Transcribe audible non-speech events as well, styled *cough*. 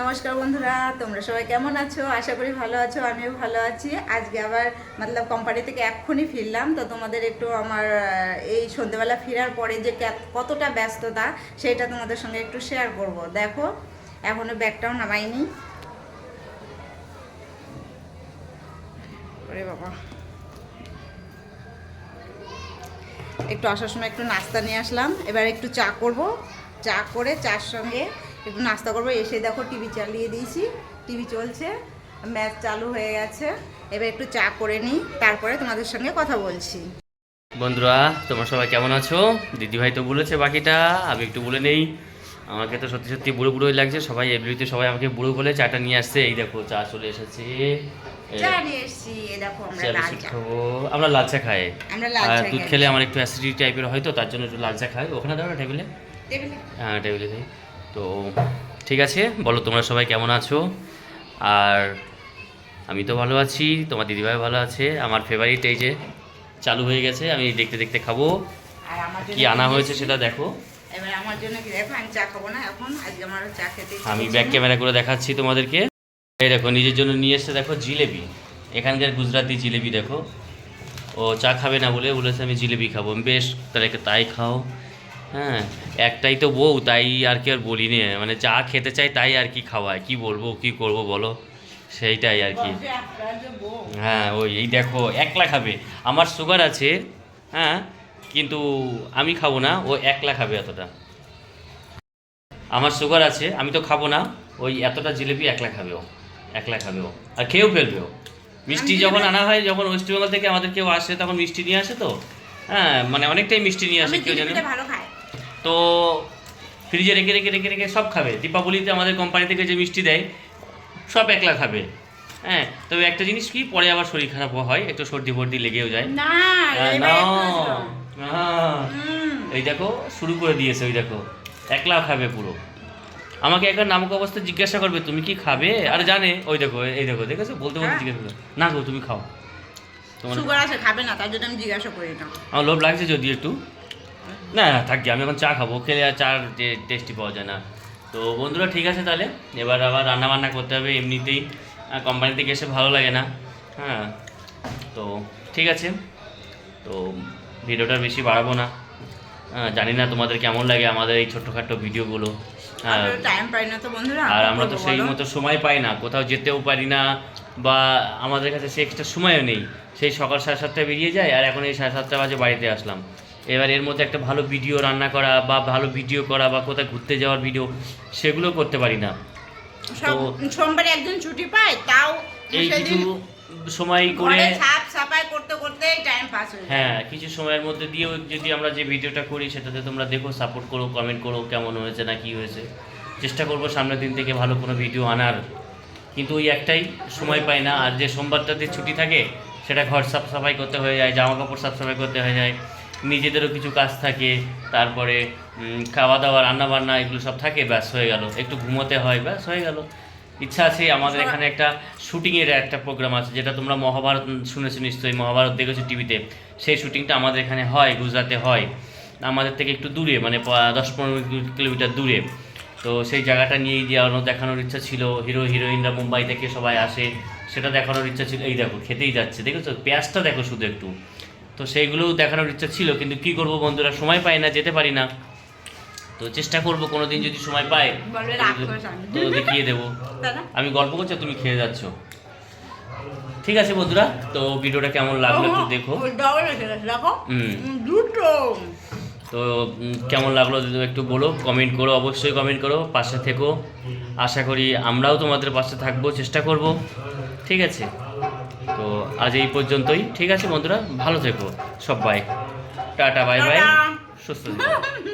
নমস্কার বন্ধুরা, তোমরা সবাই কেমন আছো? আশা করি ভালো আছো, আমিও ভালো আছি। আজকে আবার মতলব কোম্পানি থেকে এক্ষুনি ফিরলাম, তো তোমাদের একটু আমার এই সন্ধেবেলা ফেরার পরে যে কতটা ব্যস্ততা, সেটা তোমাদের সঙ্গে একটু শেয়ার করব। দেখো, এখনও ব্যাগটাও নামাইনি। ওরে বাবা। একটু আসার সময় একটু নাস্তা নিয়ে আসলাম, এবার একটু চা করব। চা করে, চার সঙ্গে একটু নাস্তা করব। এসে দেখো টিভি চালিয়ে দিয়েছি। টিভি চলছে ম্যাচ চালু হয়ে গেছে। এবার একটু চা করে নিই তারপরে তোমাদের সঙ্গে কথা বলছি। বন্ধুরা তোমরা সবাই কেমন আছো? দিদিভাই তো বলেছে বাকিটা আমি একটু বলে নেই। আমাকে তো সত্যি সত্যি বুড়ো বুড়োই লাগছে সবাই এমনিতে সবাই আমাকে বুড়ো বলে চাটা নিয়ে আসছে। এই দেখো চা চলে এসেছে। আমরা লাল চা। খাই। আর দুধ খেলে আমার একটু অ্যাসিডিটি টাইপের হয়তো তার জন্য একটু লাল চা খাই। ওখানে দাও না টেবিলে টেবিলে? হ্যাঁ টেবিলে দিই। তো ঠিক আছে বলো তোমরা সবাই কেমন আছো? আর আমি তো ভালো আছি তোমার দিদিভাই ভালো আছে। আমার ফেভারিট এই যে চালু হয়ে গেছে আমি দেখতে দেখতে খাব। কি আনা হয়েছে সেটা দেখো। এবার আমার জন্য কি দেখো আমি চা খাব না এখন আজকে আমার চা খেতে আমি ব্যাক। ক্যামেরা করে দেখাচ্ছি তোমাদেরকে। এই দেখো নিজের জন্য নিয়ে এসছে দেখো জিলেবি। এখানকার গুজরাটি জিলেবি দেখো। ও চা খাবে না বলে বলেছে আমি জিলেবি খাব। বেশ তাহলে তাই খাও। হ্যাঁ একটাই তো বউ তাই আর কি আর বলি নে মানে যা খেতে চাই তাই আর কি খাওয়ায়। কি বলব কি করব বলো? সেইটাই আর কি। হ্যাঁ ওই এই দেখো একলা খাবে। আমার সুগার আছে হ্যাঁ কিন্তু আমি খাব না ও একলা খাবে এতটা। আমার সুগার আছে আমি তো খাব না ওই এতটা জিলিপি একলা খাবে ও একলা খাবে ও। আর খেয়েও ফেলবে ও। মিষ্টি যখন আনা হয় যখন ওয়েস্ট বেঙ্গল থেকে আমাদের কেউ আসে তখন মিষ্টি নিয়ে আসে তো? হ্যাঁ মানে অনেকটাই মিষ্টি নিয়ে আসে কেউ জানে তো ফ্রিজে রেখে রেখে রেখে রেখে সব খাবে। দীপাবলিতে আমাদের কোম্পানি থেকে যে মিষ্টি দেয় সব একলা খাবে। হ্যাঁ তবে একটা জিনিস কি পরে আবার শরীর খারাপ হয় একটু সর্দি ফর্দি লেগেও যায়। না হ্যাঁ। এই দেখো শুরু করে দিয়েছে ওই দেখো। একলা খাবে পুরো। আমাকে একবার নামক অবস্থা জিজ্ঞাসা করবে তুমি কি খাবে? আর জানে ওই দেখো এই দেখো দেখেছ? বলতে বলতে হ্যাঁ। জিজ্ঞাসা করবে না গো তুমি খাও। তোমার সুগার আছে খাবে না তার জন্য আমি জিজ্ঞাসা করি না। আমার লোভ লাগছে যদি একটু। না না থাকি আমি এখন চা খাব। খেলে আর চার টেস্টি পাওয়া যায় না। তো বন্ধুরা ঠিক আছে তাহলে? এবার আবার রান্না বান্না করতে হবে এমনিতেই। কোম্পানি থেকে এসে ভালো লাগে না। হ্যাঁ তো ঠিক আছে। তো ভিডিওটা বেশি বাড়াবো না। হ্যাঁ, জানি না তোমাদের কেমন লাগে আমাদের এই ছোট্টখাট্টো ভিডিওগুলো। হ্যাঁ টাইম পাই না তো বন্ধুরা আর আমরা তো সেই মতো সময় পাই না কোথাও যেতেও পারি না বা আমাদের কাছে সে এক্সট্রা সময়ও নেই। সেই সকাল সাড়ে সাতটায় বেরিয়ে যায় আর এখন এই সাড়ে সাতটা বাজে বাড়িতে আসলাম। এবার এর মধ্যে একটা ভালো ভিডিও রান্না করা বা ভালো ভিডিও করা বা কোথায় ঘুরতে যাওয়ার ভিডিও সেগুলো করতে পারি না। সোমবারে একদিন ছুটি পাই তাও এই কিছু সময় করে ঘরে সাফ সাফাই করতে করতে টাইম পাস হয়ে হ্যাঁ কিছু সময়ের মধ্যে দিয়েও যদি আমরা যে ভিডিওটা করি সেটাতে তোমরা দেখো সাপোর্ট করো কমেন্ট করো কেমন হয়েছে না কি হয়েছে। চেষ্টা করব সামনের দিন থেকে ভালো কোনো ভিডিও আনার। কিন্তু ওই একটাই সময় পাই না আর যে সোমবারটাতে ছুটি থাকে সেটা ঘর সাফ সাফাই করতে হয়ে যায় জামা কাপড় সাফ সাফাই করতে হয়ে যায়। নিজেদেরও কিছু কাজ থাকে তারপরে খাওয়া দাওয়া রান্না বান্না এগুলো সব থাকে ব্যাস হয়ে গেল। একটু ঘুমোতে হয় ব্যাস হয়ে গেল। ইচ্ছা আছে আমাদের এখানে একটা শুটিংয়ের একটা প্রোগ্রাম আছে যেটা তোমরা মহাভারত শুনেছো নিশ্চয়ই মহাভারত দেখেছ টিভিতে। সেই শুটিংটা আমাদের এখানে হয় গুজরাতে হয়। আমাদের থেকে একটু দূরে মানে দশ পনেরো কিলোমিটার দূরে। তো সেই জায়গাটা নিয়ে যাওয়ানো দেখানোর ইচ্ছা ছিল। হিরো হিরোইনরা মুম্বাই থেকে সবাই আসে সেটা দেখানোর ইচ্ছা ছিল। এই দেখো খেতেই যাচ্ছে দেখেছ? পেঁয়াজটা দেখো শুধু একটু। তো সেইগুলোও দেখানোর ইচ্ছা ছিল কিন্তু কি করব বন্ধুরা সময় পাই না যেতে পারি না। তো চেষ্টা করব কোনোদিন যদি সময় পাই। তো দেখিয়ে দেবো। *laughs* আমি গল্প করছি তুমি খেয়ে যাচ্ছ। ঠিক আছে বন্ধুরা তো ভিডিওটা কেমন লাগল একটু দেখো। তো কেমন লাগল যদি একটু বলো কমেন্ট করো অবশ্যই কমেন্ট করো পাশে থেকো। আশা করি আমরাও তোমাদের পাশে থাকব চেষ্টা করব। ঠিক আছে। তো আজ এই পর্যন্তই। ঠিক আছে বন্ধুরা ভালো থেকো সব সবাই। Tata bye bye. সুস্থ থেকো।